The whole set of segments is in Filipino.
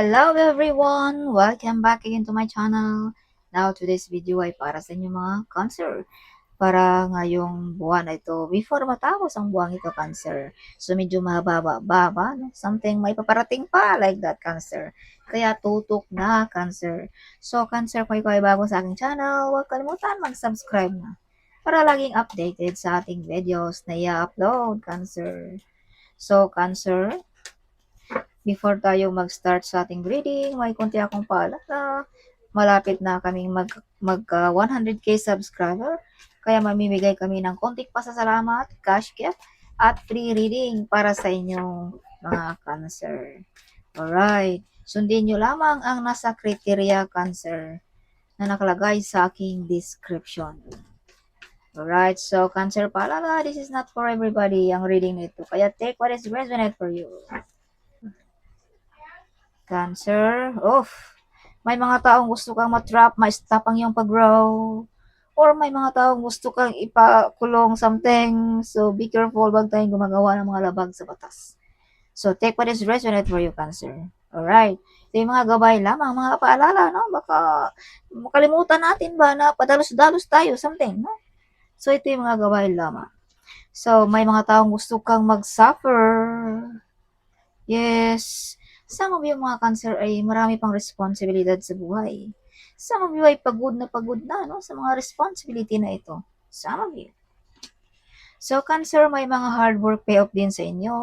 Hello everyone! Welcome back again to my channel. Now, today's video ay para sa inyo mga cancer. Para ngayong buwan na ito, before matapos ang buwan ito, cancer. So, medyo mahaba-baba, no? something may paparating pa like that, cancer. Kaya tutok na, cancer. So, cancer, kung ikaw ay bago sa aking channel, huwag kalimutan mag-subscribe na. Para laging updated sa ating videos na i-upload, cancer. So, cancer, before tayo mag-start sa ating reading, may konti akong paalala. Malapit na kaming mag, mag uh, 100k subscriber. Kaya mamimigay kami ng konting pasasalamat, cash gift, at free reading para sa inyong mga cancer. Alright. Sundin nyo lamang ang nasa criteria cancer na nakalagay sa aking description. Alright, so cancer paalala, this is not for everybody ang reading nito. Kaya take what is resonate for you. Cancer. Oof. May mga taong gusto kang matrap, ma-stop ang iyong pag-grow. Or may mga taong gusto kang ipakulong something. So, be careful. Wag tayong gumagawa ng mga labag sa batas. So, take what is resonate for you, Cancer. Alright. Ito yung mga gabay lamang, mga paalala, no? Baka makalimutan natin ba na padalos-dalos tayo, something, no? So, ito yung mga gabay lamang. So, may mga taong gusto kang mag-suffer. Yes. Some of you mga cancer ay marami pang responsibilidad sa buhay. Of you ay pagod na pagod na no, sa mga responsibility na ito. Of you. So cancer, may mga hard work payoff din sa inyo.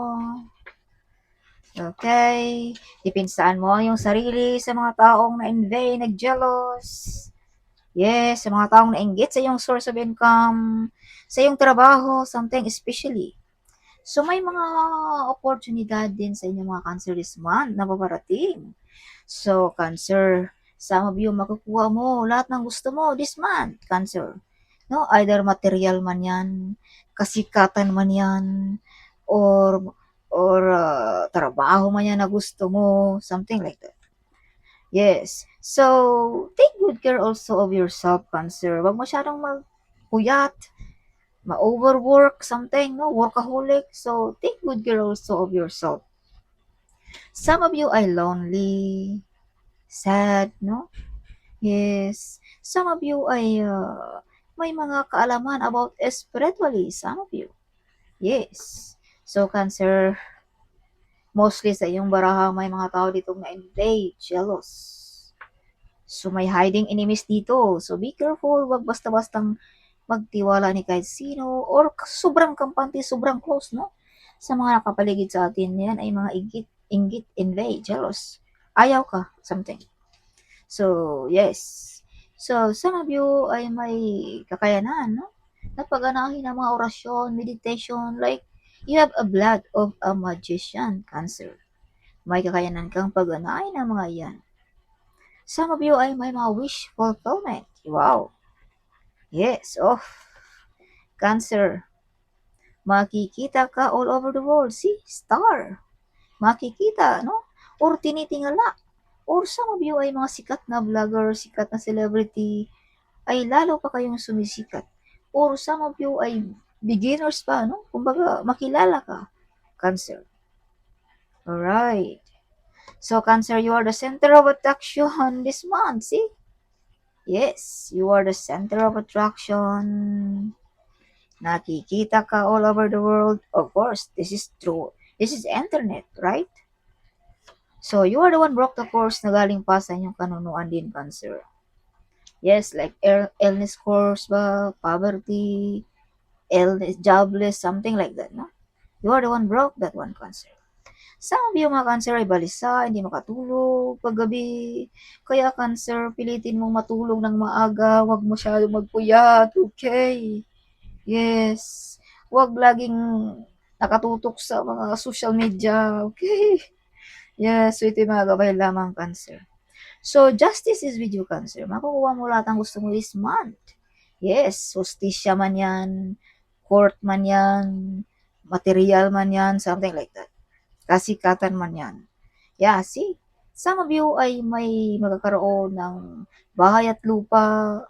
Okay. Ipinsaan mo ang iyong sarili sa mga taong na-envy, nag-jealous. Yes, sa mga taong nainggit sa iyong source of income, sa iyong trabaho, something especially. So, may mga oportunidad din sa inyong mga cancer this month na paparating. So, cancer, some of you makukuha mo lahat ng gusto mo this month, cancer. No, either material man yan, kasikatan man yan, or or uh, trabaho man yan na gusto mo, something like that. Yes. So, take good care also of yourself, cancer. Huwag masyadong magpuyat, ma-overwork something, no? Workaholic. So, take good care also of yourself. Some of you are lonely, sad, no? Yes. Some of you ay uh, may mga kaalaman about spiritually. Some of you. Yes. So, Cancer, mostly sa iyong baraha, may mga tao dito na envy, jealous. So, may hiding enemies dito. So, be careful. Huwag basta-bastang magtiwala ni kahit sino or sobrang kampante, sobrang close, no? Sa mga nakapaligid sa atin, yan ay mga igit, inggit, envy, jealous. Ayaw ka, something. So, yes. So, some of you ay may kakayanan, no? Napaganahin ng mga orasyon, meditation, like, you have a blood of a magician, cancer. May kakayanan kang pagganahin ng mga yan. Some of you ay may mga wish fulfillment. Wow. Yes, oh. Cancer. Makikita ka all over the world. See? Star. Makikita, no? Or tinitingala. Or some of you ay mga sikat na vlogger, sikat na celebrity, ay lalo pa kayong sumisikat. Or some of you ay beginners pa, no? Kumbaga, makilala ka. Cancer. Alright. So, Cancer, you are the center of attraction this month, see? Yes, you are the center of attraction. Nakikita ka all over the world. Of course, this is true. This is internet, right? So, you are the one broke the course na galing pa sa inyong kanunuan din, Cancer. Yes, like illness course ba, poverty, illness, jobless, something like that, no? You are the one broke that one, Cancer. Of you mga cancer ay balisa, hindi makatulog paggabi. Kaya cancer, pilitin mong matulog ng maaga, huwag masyadong magpuyat, okay? Yes. Huwag laging nakatutok sa mga social media, okay? Yes, so ito yung mga gabay lamang cancer. So, justice is with you, cancer. Makukuha mo lahat ang gusto mo this month. Yes, justisya man yan, court man yan, material man yan, something like that kasikatan man yan. Yeah, see? Some of you ay may magkakaroon ng bahay at lupa.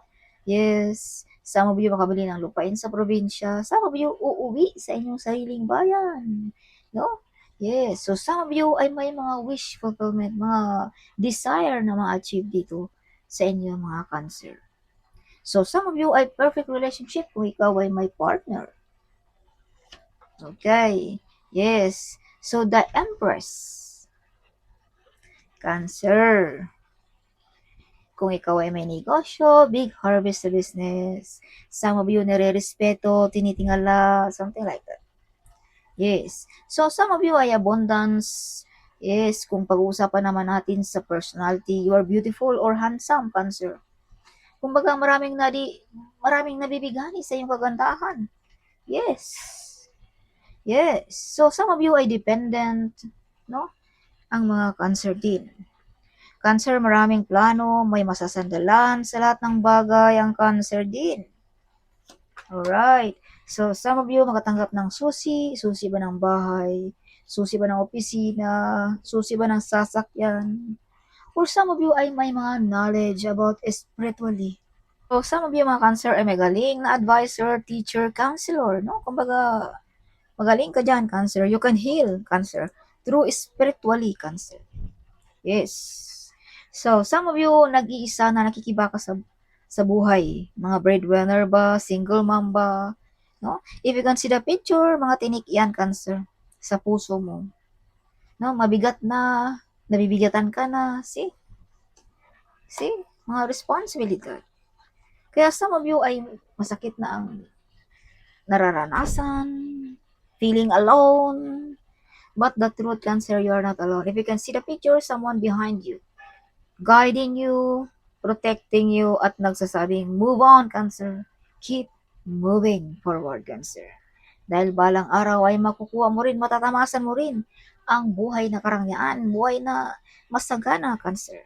Yes. Some of you makabili ng lupain sa probinsya. Some of you uuwi sa inyong sariling bayan. No? Yes, so some of you ay may mga wish fulfillment, mga desire na ma-achieve dito sa inyo mga Cancer. So some of you ay perfect relationship kung ikaw ay may partner. Okay. Yes. So the Empress. Cancer. Kung ikaw ay may negosyo, big harvest sa business. Some of you nire-respeto, tinitingala, something like that. Yes. So, some of you ay abundance. Yes, kung pag-uusapan naman natin sa personality, you are beautiful or handsome, Cancer. Kumbaga, maraming nadi, maraming nabibigani sa iyong kagandahan. Yes. Yes. So, some of you ay dependent, no? Ang mga Cancer din. Cancer, maraming plano, may masasandalan sa lahat ng bagay ang Cancer din. Alright. So, some of you makatanggap ng susi, susi ba ng bahay, susi ba ng opisina, susi ba ng sasakyan, or some of you ay may mga knowledge about spiritually. So, some of you mga cancer ay may galing na advisor, teacher, counselor, no? Kumbaga, magaling ka dyan, cancer. You can heal, cancer, through spiritually, cancer. Yes. So, some of you nag-iisa na nakikibaka sa sa buhay. Mga breadwinner ba, single mom ba, no? If you can see the picture, mga tinik yan, cancer, sa puso mo. No, mabigat na, nabibigatan ka na, see? See? Mga responsibility. Kaya some of you ay masakit na ang nararanasan, feeling alone, but the truth, cancer, you are not alone. If you can see the picture, someone behind you, guiding you, protecting you, at nagsasabing, move on, cancer. Keep moving forward, cancer. Dahil balang araw ay makukuha mo rin, matatamasan mo rin ang buhay na karangyaan, buhay na masagana, cancer.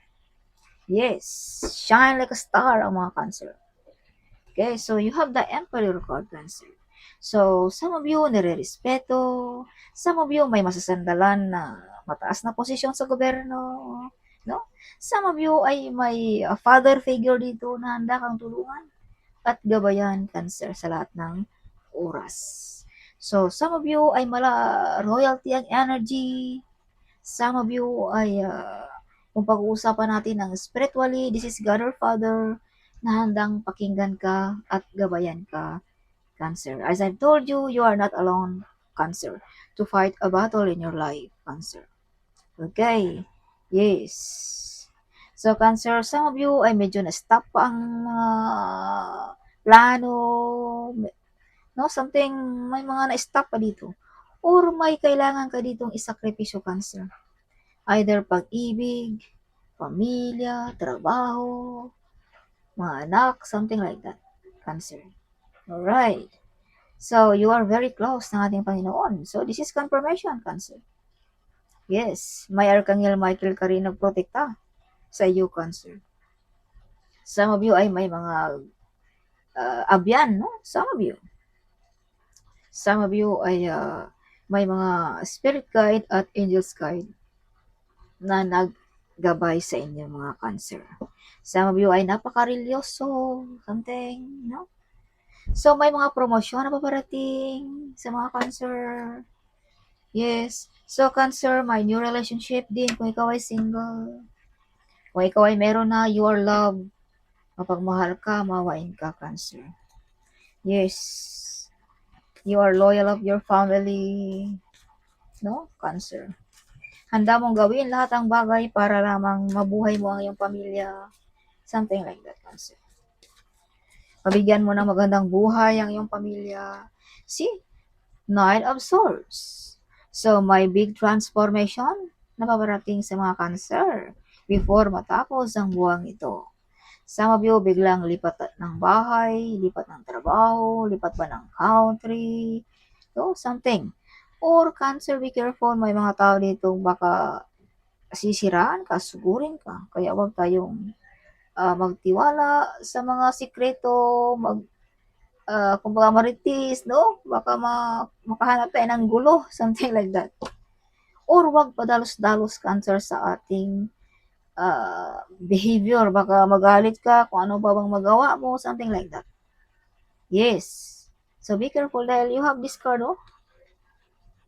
Yes, shine like a star ang mga cancer. Okay, so you have the emperor card, cancer. So, some of you nire-respeto, some of you may masasandalan na mataas na posisyon sa gobyerno, no? Some of you ay may uh, father figure dito na handa kang tulungan at gabayan, cancer, sa lahat ng oras. So, some of you ay mala royalty ang energy. Some of you ay, uh, kung pag-uusapan natin ng spiritually, this is God or Father, na handang pakinggan ka at gabayan ka, Cancer. As I've told you, you are not alone, Cancer, to fight a battle in your life, Cancer. Okay. Yes. So, Cancer, some of you ay medyo na-stop pa ang uh, plano, no? Something, may mga na-stop pa dito. Or may kailangan ka ditong isakripisyo, Cancer. Either pag-ibig, pamilya, trabaho, mga anak, something like that. Cancer. Alright. So, you are very close ng ating Panginoon. So, this is confirmation, Cancer. Yes, may Archangel Michael ka rin nagprotekta sa iyo, Cancer. Some of you ay may mga uh, abyan, no? Some of you. Some of you ay uh, may mga spirit guide at angels guide na naggabay sa inyo mga cancer. Some of you ay napaka-religyoso, something, no? So, may mga promosyon na paparating sa mga cancer. Yes. So, cancer, may new relationship din kung ikaw ay single. Kung ikaw ay meron na, you are loved. Mapagmahal ka, mawain ka, cancer. Yes. You are loyal of your family. No? Cancer. Handa mong gawin lahat ang bagay para lamang mabuhay mo ang iyong pamilya. Something like that, cancer. Mabigyan mo ng magandang buhay ang iyong pamilya. See? Nine of Swords. So, may big transformation na babarating sa mga cancer before matapos ang buwang ito. Some of you biglang lipat ng bahay, lipat ng trabaho, lipat ba ng country, so something. Or cancer, be careful, may mga tao dito baka sisiraan ka, sugurin ka. Kaya wag tayong uh, magtiwala sa mga sikreto, mag uh, kumbaga maritis, no? Baka ma makahanap tayo ng gulo, something like that. Or wag padalos-dalos cancer sa ating uh, behavior. Baka magalit ka kung ano ba bang magawa mo, something like that. Yes. So be careful dahil you have this card, oh.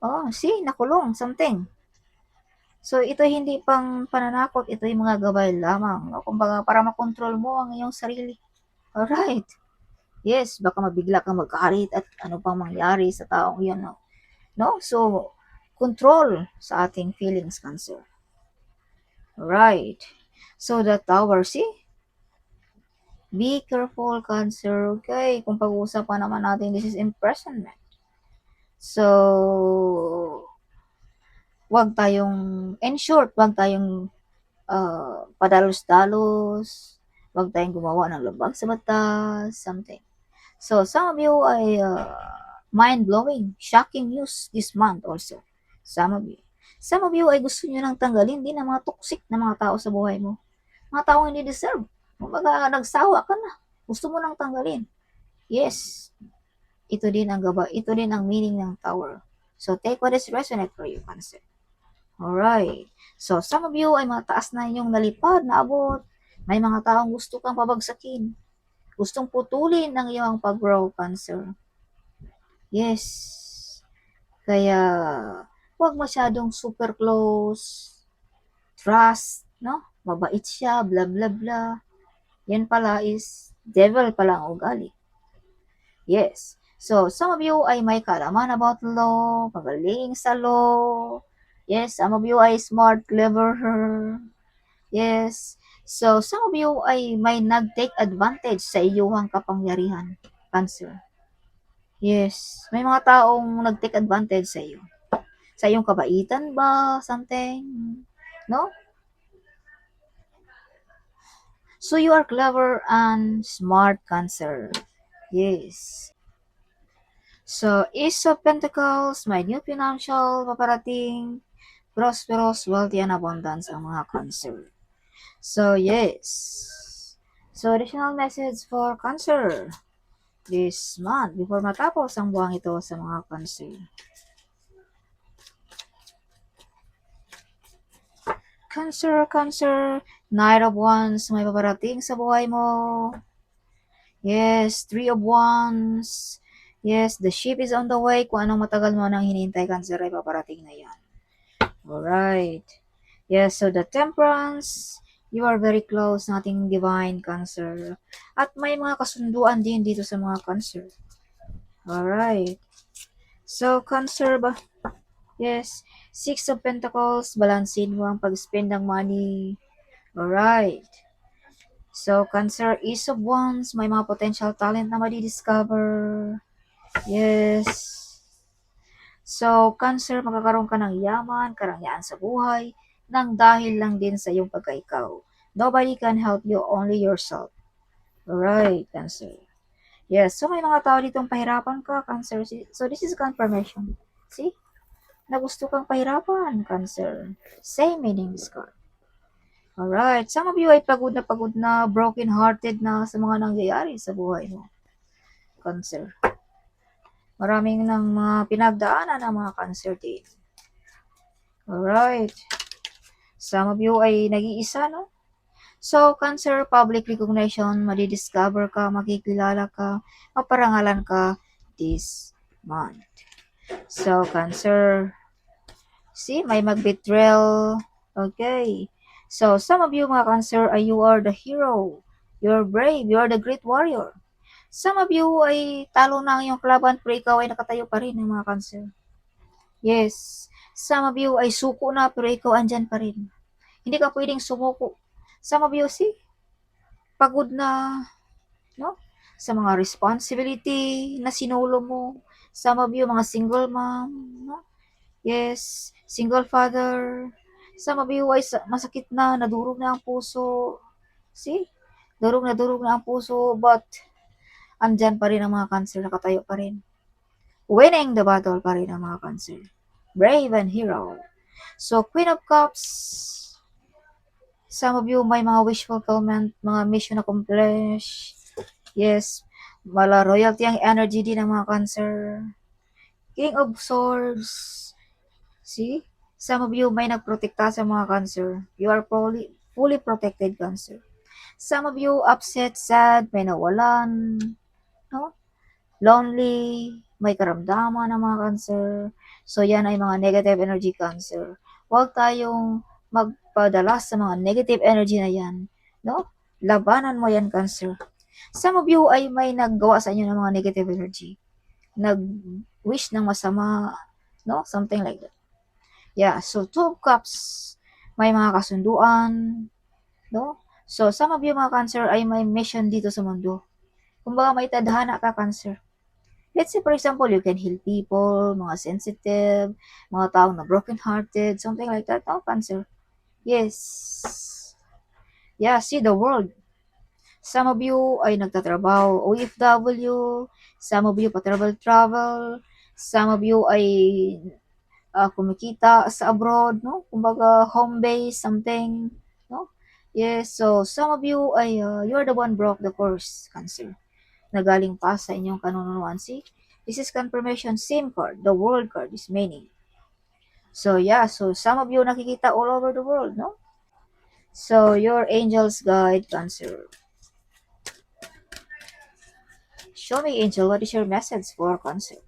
Oh, see, nakulong, something. So, ito hindi pang pananakot, ito yung mga gabay lamang, no? Kumbaga, para makontrol mo ang iyong sarili. Alright. Yes, baka mabigla kang magkaharit at ano pang mangyari sa taong yun, no? No? So, control sa ating feelings, Cancer. Right. So, the tower, see? Be careful, Cancer, okay? Kung pag-uusapan naman natin, this is imprisonment. So, wag tayong, in short, wag tayong uh, padalos-dalos, wag tayong gumawa ng labag sa batas, something. So, some of you ay uh, mind-blowing, shocking news this month also. Some of you. Some of you ay gusto nyo nang tanggalin din ang mga toxic na mga tao sa buhay mo. Mga taong hindi deserve. Kumbaga, nagsawa ka na. Gusto mo nang tanggalin. Yes. Ito din ang gaba, ito din ang meaning ng tower. So, take what is resonate for you, Cancer. Alright. So, some of you ay mataas na inyong nalipad, naabot. May mga taong gusto kang pabagsakin. Gustong putulin ng iyong pag-grow, Cancer. Yes. Kaya, huwag masyadong super close. Trust, no? Mabait siya, bla bla bla. Yan pala is devil pala ang ugali. Yes. So, some of you ay may kaalaman about law, pagaling sa law. Yes, some of you ay smart, clever. Yes. So, some of you ay may nag-take advantage sa iyong kapangyarihan. Cancer. Yes. May mga taong nag-take advantage sa iyo. Sa iyong kabaitan ba? Something? No? So, you are clever and smart, Cancer. Yes. So, Ace of Pentacles, may new financial paparating, prosperous, wealthy, and abundance ang mga Cancer. So, yes. So, additional message for Cancer this month before matapos ang buwang ito sa mga Cancer. Cancer, Cancer, Knight of Wands, may paparating sa buhay mo. Yes, Three of Wands. Yes, the ship is on the way. Kung anong matagal mo nang hinintay, Cancer, ay paparating na yan. Alright. Yes, so the Temperance, you are very close ating divine Cancer. At may mga kasunduan din dito sa mga Cancer. Alright. So, Cancer ba? Yes. Six of Pentacles, balansin mo ang pag-spend ng money. Alright. So, Cancer, Ace of Wands, may mga potential talent na madi-discover. Yes. So, Cancer, magkakaroon ka ng yaman, karangyaan sa buhay, nang dahil lang din sa iyong pagkaikaw. Nobody can help you, only yourself. Alright, Cancer. Yes, so may mga tao ditong pahirapan ka, Cancer. So, this is confirmation. See? Na gusto kang pahirapan, Cancer. Same meaning card. Alright. Some of you ay pagod na pagod na, broken-hearted na sa mga nangyayari sa buhay mo. Cancer. Maraming ng mga pinagdaanan ng mga cancer din. Alright. Some of you ay nag-iisa, no? So, cancer, public recognition, madidiscover ka, makikilala ka, maparangalan ka this month. So, cancer, see, may mag-betrayal. Okay. So, some of you mga cancer, you are the hero. You're brave. You are the great warrior. Some of you ay talo na ang iyong kalaban pero ikaw ay nakatayo pa rin ng mga cancer. Yes. Some of you ay suko na pero ikaw andyan pa rin. Hindi ka pwedeng sumuko. Some of you, see, pagod na, no? Sa mga responsibility na sinulo mo. Some of you, mga single mom, no? Yes, single father. Some of you ay sa- masakit na, nadurog na ang puso. See? Durog na durog na ang puso, but andyan pa rin ang mga cancer, nakatayo pa rin. Winning the battle pa rin ang mga cancer. Brave and hero. So, Queen of Cups, some of you may mga wish fulfillment, mga mission accomplished. Yes, mala royalty ang energy din ng mga cancer. King of Swords. See? Some of you may nagprotekta sa mga cancer. You are fully, fully protected cancer. Some of you upset, sad, may nawalan, no? Lonely, may karamdaman ng mga cancer. So, yan ay mga negative energy cancer. Huwag tayong magpadala sa mga negative energy na yan. No? Labanan mo yan, cancer. Some of you ay may naggawa sa inyo ng mga negative energy. Nag-wish ng masama. No? Something like that. Yeah, so two cups, may mga kasunduan. No? So, some of you mga cancer ay may mission dito sa mundo. Kumbaga may tadhana ka, cancer. Let's say, for example, you can heal people, mga sensitive, mga taong na broken-hearted, something like that. No, cancer. Yes. Yeah, see the world. Some of you ay nagtatrabaho OFW, some of you pa-travel-travel, some of you ay uh, kumikita sa abroad, no? Kumbaga home base, something, no? Yes, so some of you ay uh, you're the one broke the course, cancer. Nagaling pa sa inyong kanunuan. See, this is confirmation, same card, the world card is meaning. So yeah, so some of you nakikita all over the world, no? So your angels guide cancer. Show me angel, what is your message for cancer?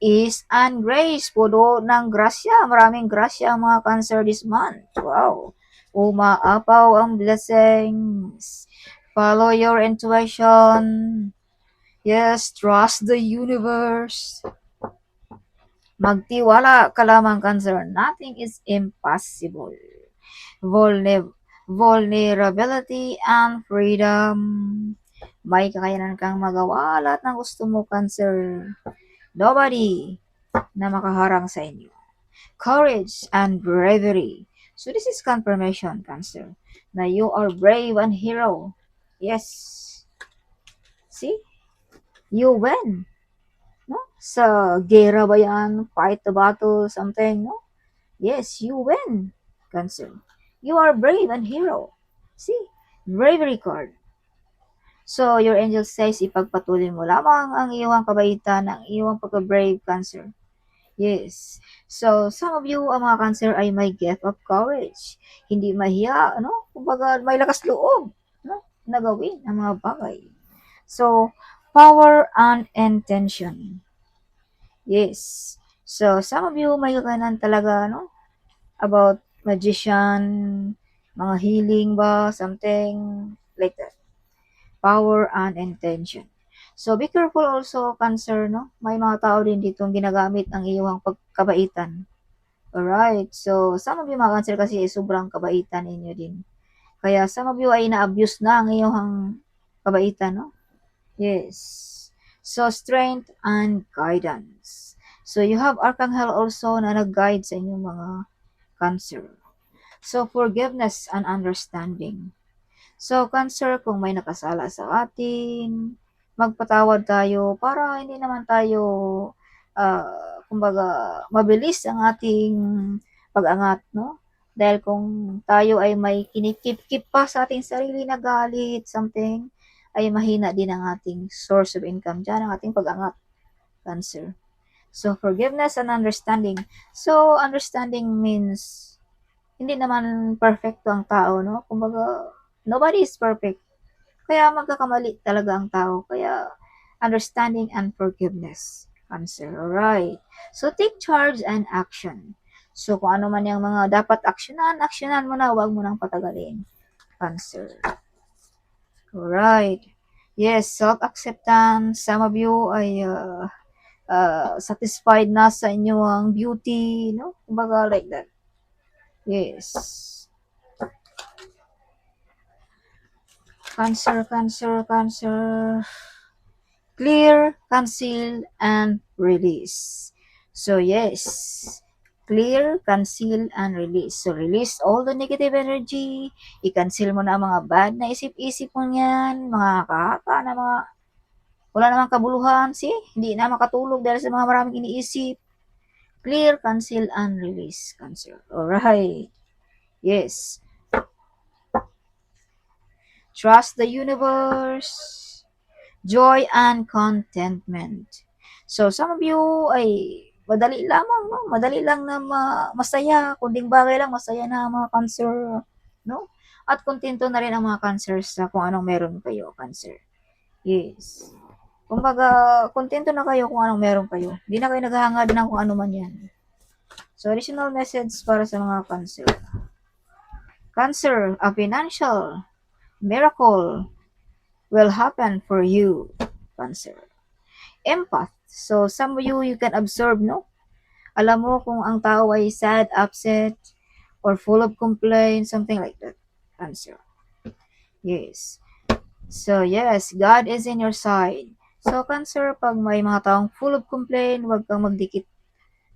is and grace. Puno ng grasya. Maraming grasya ang mga cancer this month. Wow. Umaapaw ang blessings. Follow your intuition. Yes, trust the universe. Magtiwala ka lamang, Cancer. Nothing is impossible. Vulner- vulnerability and freedom. May kakayanan kang magawa lahat ng gusto mo, Cancer. Nobody na makaharang sa inyo. Courage and bravery. So this is confirmation, Cancer, na you are brave and hero. Yes. See? You win. No? Sa gera ba yan? Fight the battle, something, no? Yes, you win, Cancer. You are brave and hero. See? Bravery card. So, your angel says, ipagpatuloy mo lamang ang iyong kabaitan, ang iyong pagka-brave, Cancer. Yes. So, some of you, ang mga Cancer, ay may gift of courage. Hindi mahiya, ano? Kumbaga, may lakas loob? Na gawin ang mga bagay. So, power and intention. Yes. So, some of you may kakanan talaga, no? About magician, mga healing ba, something like that. Power and intention. So, be careful also, Cancer, no? May mga tao din dito ginagamit ang iyong pagkabaitan. Alright. So, some of you mga Cancer kasi sobrang kabaitan ninyo din. Kaya some of you ay na-abuse na ang iyong kabaitan, no? Yes. So, strength and guidance. So, you have Archangel also na nag-guide sa inyong mga Cancer. So, forgiveness and understanding. So, Cancer, kung may nakasala sa atin, magpatawad tayo para hindi naman tayo, uh, kumbaga, mabilis ang ating pag-angat, no? Dahil kung tayo ay may kinikip-kip pa sa ating sarili na galit, something, ay mahina din ang ating source of income dyan, ang ating pag-angat, Cancer. So, forgiveness and understanding. So, understanding means, hindi naman perfecto ang tao, no? Kumbaga, nobody is perfect. Kaya magkakamali talaga ang tao. Kaya, understanding and forgiveness. Cancer. Alright. So, take charge and action. So, kung ano man yung mga dapat aksyonan, aksyonan mo na, huwag mo nang patagalin. Cancer. Alright. Yes, self-acceptance. Some of you ay uh, uh, satisfied na sa inyong beauty, no? Kumbaga like that. Yes. Cancer, cancer, cancer. Clear, conceal, and release. So yes, clear, conceal, and release. So release all the negative energy. I-cancel mo na ang mga bad na isip-isip mo yan, mga kaka na mga wala namang kabuluhan, see? Hindi na makatulog dahil sa mga maraming iniisip. Clear, cancel, and release. Cancel. Alright. Yes. Trust the universe. Joy and contentment. So, some of you ay madali lamang, no? Madali lang na ma- masaya. Kunding bagay lang, masaya na mga cancer, no? At kontento na rin ang mga cancer sa kung anong meron kayo, cancer. Yes. Kumbaga, kontento na kayo kung anong meron kayo. Hindi na kayo naghahangad ng kung ano man yan. So, additional message para sa mga cancer. Cancer, a financial miracle will happen for you, Cancer. Empath. So, some of you, you can absorb, no? Alam mo kung ang tao ay sad, upset, or full of complaints, something like that. Cancer. Yes. So, yes, God is in your side. So, Cancer, pag may mga taong full of complaint, huwag kang magdikit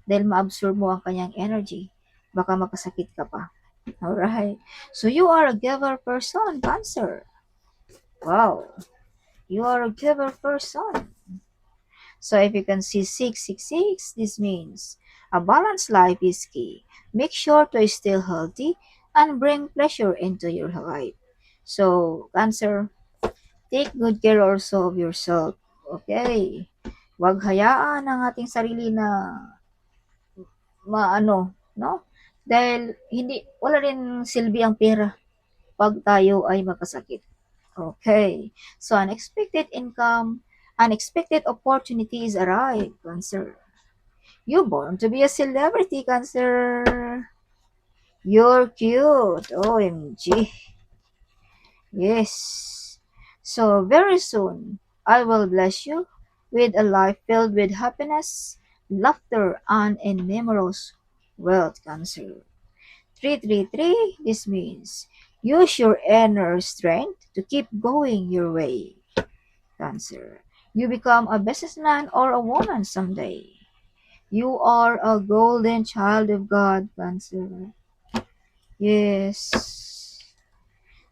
dahil ma-absorb mo ang kanyang energy. Baka makasakit ka pa. Alright. So, you are a giver person, Cancer. Wow. You are a giver person. So, if you can see 666, this means a balanced life is key. Make sure to stay healthy and bring pleasure into your life. So, Cancer, take good care also of yourself. Okay? Huwag hayaan ang ating sarili na maano, no? Dahil hindi, wala rin silbi ang pera pag tayo ay magkasakit. Okay. So, unexpected income, unexpected opportunities arrive, Cancer. You're born to be a celebrity, Cancer. You're cute. OMG. Yes. So, very soon, I will bless you with a life filled with happiness, laughter, and innumerous wealth, Cancer. 333, this means use your inner strength to keep going your way, Cancer. You become a businessman or a woman someday. You are a golden child of God, Cancer. Yes.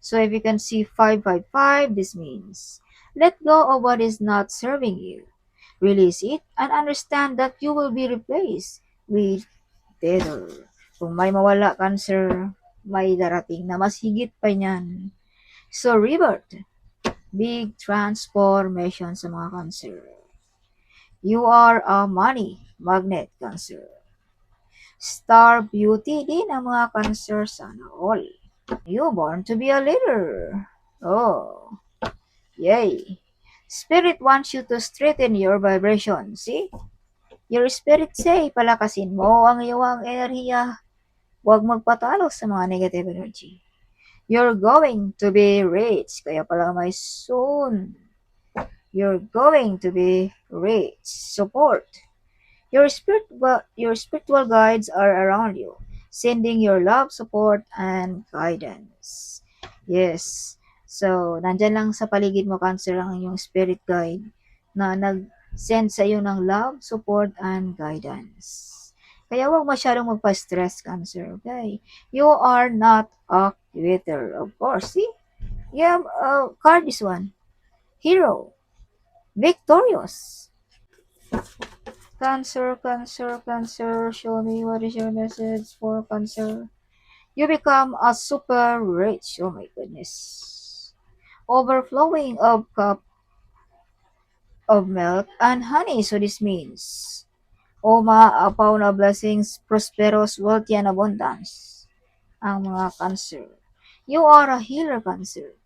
So if you can see 555, this means let go of what is not serving you. Release it and understand that you will be replaced with better. Kung may mawala, Cancer, may darating na mas higit pa niyan. So, rebirth. Big transformation sa mga Cancer. You are a money magnet, Cancer. Star beauty din ang mga Cancer sana all. You born to be a leader. Oh. Yay. Spirit wants you to straighten your vibration. See? Your spirit say, palakasin mo ang iyong enerhiya. Huwag magpatalo sa mga negative energy. You're going to be rich. Kaya pala may soon. You're going to be rich. Support. Your spirit, your spiritual guides are around you, sending your love, support, and guidance. Yes. So, nandyan lang sa paligid mo, Cancer, ang inyong spirit guide na nag-send sa iyo ng love, support, and guidance. Kaya huwag masyadong magpa-stress, Cancer, okay? You are not a quitter, of course. See? Yeah, uh, card this one. Hero. Victorious. Cancer, Cancer, Cancer, show me what is your message for Cancer. You become a super rich. Oh my goodness. Overflowing of cup of milk and honey. So this means, O maapaw na blessings, prosperous, wealthy, and abundance. Ang mga Cancer. You are a healer, Cancer.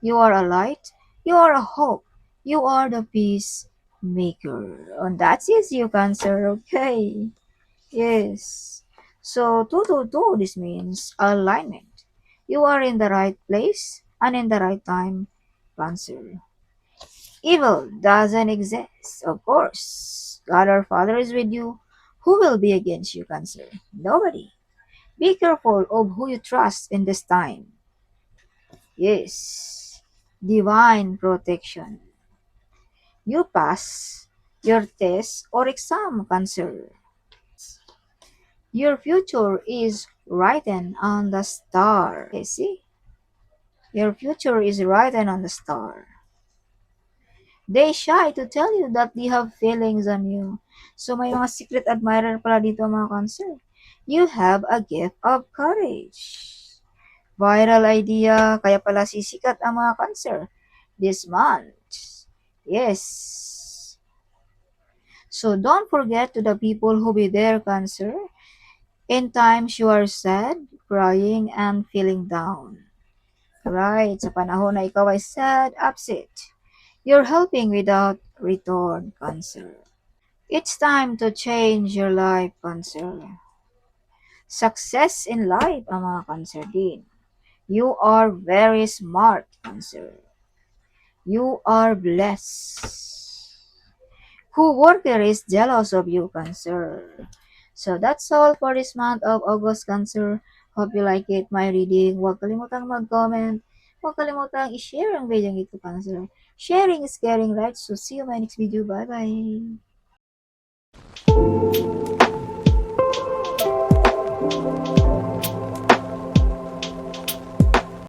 You are a light. You are a hope. You are the peace maker. And that is you, Cancer. Okay. Yes. So, 222, this means alignment. You are in the right place and in the right time, Cancer. Evil doesn't exist, of course. God our Father is with you. Who will be against you, Cancer? Nobody. Be careful of who you trust in this time. Yes. Divine protection. You pass your test or exam, Cancer. Your future is written on the star. Okay, see? Your future is written on the star. They shy to tell you that they have feelings on you. So may mga secret admirer pala dito mga Cancer. You have a gift of courage. Viral idea, kaya pala sisikat ang mga Cancer this month. Yes. So don't forget to the people who be there, Cancer. In times you are sad, crying, and feeling down. Right, sa panahon na ikaw ay sad, upset. You're helping without return, Cancer. It's time to change your life, Cancer. Success in life ang mga Cancer din. You are very smart, Cancer. You are blessed. Co-worker is jealous of you, Cancer. So that's all for this month of August, Cancer. Hope you like it, my reading. Huwag kalimutang mag-comment. Huwag kalimutang i-share ang video ito, Cancer. Sharing is caring, right? So see you my next video. Bye-bye.